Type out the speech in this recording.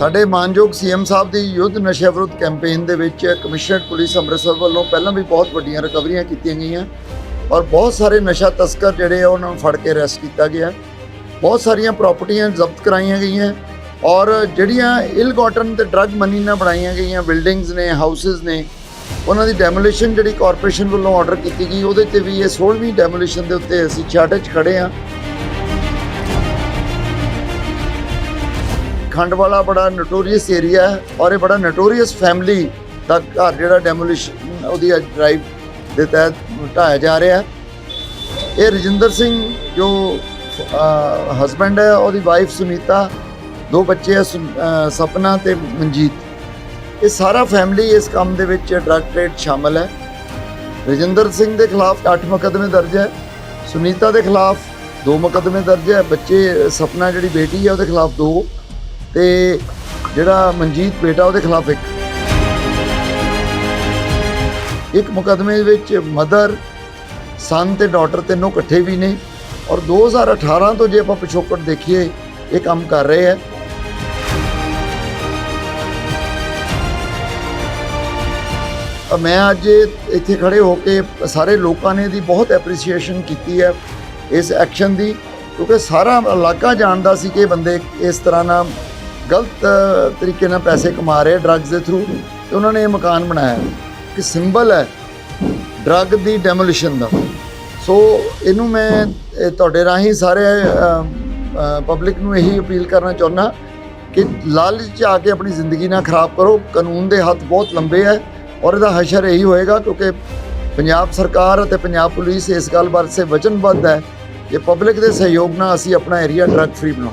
ਸਾਡੇ ਮਾਨਯੋਗ ਸੀਐਮ ਸਾਹਿਬ ਦੀ ਯੁੱਧ ਨਸ਼ਾ ਵਿਰੁੱਧ ਕੈਂਪੇਨ ਦੇ ਵਿੱਚ ਕਮਿਸ਼ਨਰ ਪੁਲਿਸ ਅੰਮ੍ਰਿਤਸਰ ਵੱਲੋਂ ਪਹਿਲਾਂ ਵੀ ਬਹੁਤ ਵੱਡੀਆਂ ਰਿਕਵਰੀਆਂ ਕੀਤੀਆਂ ਗਈਆਂ ਔਰ ਬਹੁਤ ਸਾਰੇ ਨਸ਼ਾ ਤਸਕਰ ਜਿਹੜੇ ਆ, ਉਹਨਾਂ ਨੂੰ ਫੜ ਕੇ ਅਰੈਸਟ ਕੀਤਾ ਗਿਆ। ਬਹੁਤ ਸਾਰੀਆਂ ਪ੍ਰਾਪਰਟੀਆਂ ਜ਼ਬਤ ਕਰਾਈਆਂ ਗਈਆਂ ਔਰ ਜਿਹੜੀਆਂ ਇਲ ਗਾਟਨ ਤੇ ਡਰੱਗ ਮਨੀ ਨਾਲ ਬਣਾਈਆਂ ਗਈਆਂ ਬਿਲਡਿੰਗਸ ਨੇ ਹਾਊਸਸ ਨੇ, ਉਹਨਾਂ ਦੀ ਡੈਮੋਲੀਸ਼ਨ ਜਿਹੜੀ ਕਾਰਪੋਰੇਸ਼ਨ ਵੱਲੋਂ ਆਰਡਰ ਕੀਤੀ ਗਈ, ਉਹਦੇ ਤੇ ਵੀ ਇਹ 16ਵੀਂ ਡੈਮੋਲੀਸ਼ਨ ਦੇ ਉੱਤੇ ਅਸੀਂ ਛਾੜੇ 'ਚ ਖੜੇ ਆ ਖੰਡਵਾਲਾ ਬੜਾ ਨਟੋਰੀਅਸ ਏਰੀਆ ਹੈ ਔਰ ਇਹ ਬੜਾ ਨਟੋਰੀਅਸ ਫੈਮਿਲੀ ਦਾ ਘਰ ਜਿਹੜਾ ਡੈਮੋਲਿਸ਼ਨ ਉਹਦੀ ਡਰਾਈਵ ਦੇ ਤਹਿਤ ਢਾਇਆ ਜਾ ਰਿਹਾ ਹੈ। ਇਹ ਰਜਿੰਦਰ ਸਿੰਘ ਜੋ ਹਸਬੰਡ ਹੈ ਉਹਦੀ ਵਾਈਫ ਸੁਨੀਤਾ ਦੋ ਬੱਚੇ ਹੈ ਸੁਨ- ਅਹ, ਸਪਨਾ ਤੇ ਮਨਜੀਤ। ਇਹ ਸਾਰਾ ਫੈਮਿਲੀ ਇਸ ਕੰਮ ਦੇ ਵਿੱਚ ਡਰੱਗ ਟ੍ਰੇਡ ਸ਼ਾਮਲ ਹੈ। ਰਜਿੰਦਰ ਸਿੰਘ ਦੇ ਖਿਲਾਫ 8 ਮੁਕੱਦਮੇ ਦਰਜ ਹੈ ਸੁਨੀਤਾ ਦੇ ਖਿਲਾਫ ਦੋ ਮੁਕੱਦਮੇ ਦਰਜ ਹੈ ਬੱਚੇ ਸਪਨਾ ਜਿਹੜੀ ਬੇਟੀ ਹੈ ਉਹਦੇ ਖਿਲਾਫ ਦੋ। ਤੇ ਜਿਹੜਾ ਮਨਜੀਤ ਬੇਟਾ ਉਹਦੇ ਖਿਲਾਫ ਇੱਕ ਇੱਕ ਮੁਕੱਦਮੇ ਵਿੱਚ ਮਦਰ ਸਨ ਤੇ ਡਾਟਰ ਤਿੰਨੋਂ ਇਕੱਠੇ ਵੀ ਨੇ ਔਰ 2018 ਤੋਂ ਜੇ ਆਪਾਂ ਪਿਛੋਕੜ ਦੇਖੀਏ, ਇਹ ਕੰਮ ਕਰ ਰਹੇ ਹੈ। ਮੈਂ ਅੱਜ ਇੱਥੇ ਖੜੇ ਹੋ ਕੇ ਸਾਰੇ ਲੋਕਾਂ ਨੇ ਦੀ ਬਹੁਤ ਐਪਰੀਸੀਏਸ਼ਨ ਕੀਤੀ ਹੈ ਇਸ ਐਕਸ਼ਨ ਦੀ, ਕਿਉਂਕਿ ਸਾਰਾ ਇਲਾਕਾ ਜਾਣਦਾ ਸੀ ਕਿ ਇਹ ਬੰਦੇ ਇਸ ਤਰ੍ਹਾਂ ਨਾਲ ਗਲਤ ਤਰੀਕੇ ਨਾਲ ਪੈਸੇ ਕਮਾ ਰਹੇ ਡਰੱਗਸ ਦੇ ਥਰੂ ਤੇ ਉਹਨਾਂ ਨੇ ਇਹ ਮਕਾਨ ਬਣਾਇਆ। ਕਿ ਸਿੰਬਲ ਹੈ ਡਰੱਗ ਦੀ ਡੈਮੋਲੀਸ਼ਨ ਦਾ। ਸੋ ਇਹਨੂੰ ਮੈਂ ਤੁਹਾਡੇ ਰਾਹੀਂ ਸਾਰੇ ਪਬਲਿਕ ਨੂੰ ਇਹੀ ਅਪੀਲ ਕਰਨਾ ਚਾਹੁੰਦਾ ਕਿ ਲਾਲਚ ਆ ਕੇ ਆਪਣੀ ਜ਼ਿੰਦਗੀ ਨਾ ਖਰਾਬ ਕਰੋ। ਕਾਨੂੰਨ ਦੇ ਹੱਥ ਬਹੁਤ ਲੰਬੇ ਹੈ ਔਰ ਇਹਦਾ ਹਸ਼ਰ ਇਹੀ ਹੋਏਗਾ ਕਿਉਂਕਿ ਪੰਜਾਬ ਸਰਕਾਰ ਅਤੇ ਪੰਜਾਬ ਪੁਲਿਸ ਇਸ ਗੱਲ ਬਾਰੇ ਵਚਨਬੱਧ ਹੈ ਕਿ ਪਬਲਿਕ ਦੇ ਸਹਿਯੋਗ ਨਾਲ ਅਸੀਂ ਆਪਣਾ ਏਰੀਆ ਡਰੱਗ ਫ੍ਰੀ ਬਣਾਓ।